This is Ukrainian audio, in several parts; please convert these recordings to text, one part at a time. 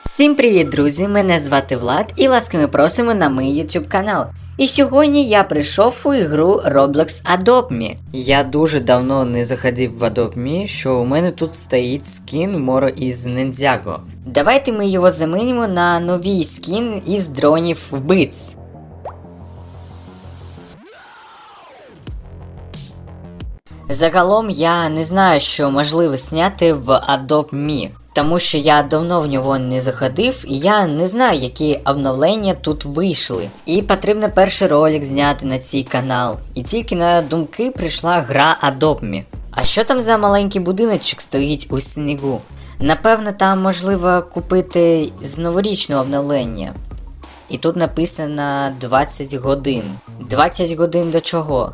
Всім привіт, друзі! Мене звати Влад і ласкаво просимо на мій YouTube канал. І сьогодні я прийшов у ігру Roblox Adopt Me. Я дуже давно не заходив в Adopt Me, що у мене тут стоїть скін Моро із Ninjago. Давайте ми його замінимо на новий скін із дронів вбиць. Загалом я не знаю, що можливо зняти в Adopt Me, тому що я давно в нього не заходив, і я не знаю, які обновлення тут вийшли. І потрібно перший ролик зняти на цей канал. І тільки на думки прийшла гра Adopt А що там за маленький будиночок стоїть у снігу? Напевно, там можливо купити з новорічного обновлення. І тут написано 20 годин. 20 годин до чого?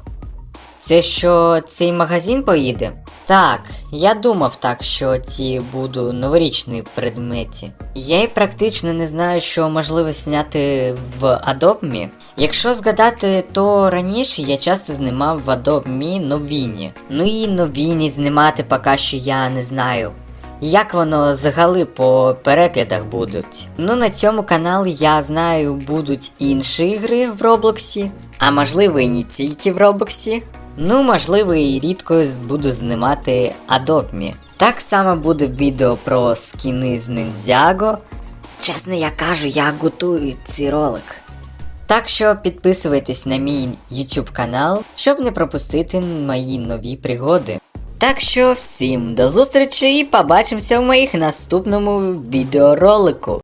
Це що цей магазин поїде? Так, я думав так, що ці буду новорічні предмети. Я й практично не знаю, що можливо зняти в Adopt Me. Якщо згадати, то раніше я часто знімав в Adopt Me новіні. Ну і новіні знімати поки що я не знаю. Як воно взагалі по переглядах будуть? Ну на цьому каналі я знаю будуть інші ігри в Роблоксі, а можливо і не тільки в Роблоксі. Ну, можливо, і рідко буду знімати Me. Так само буде відео про скіни з Ninjago. Чесно я кажу, я готую цей ролик. Так що підписуйтесь на мій YouTube канал, щоб не пропустити мої нові пригоди. Так що всім до зустрічі і побачимося в моїх наступному відеоролику.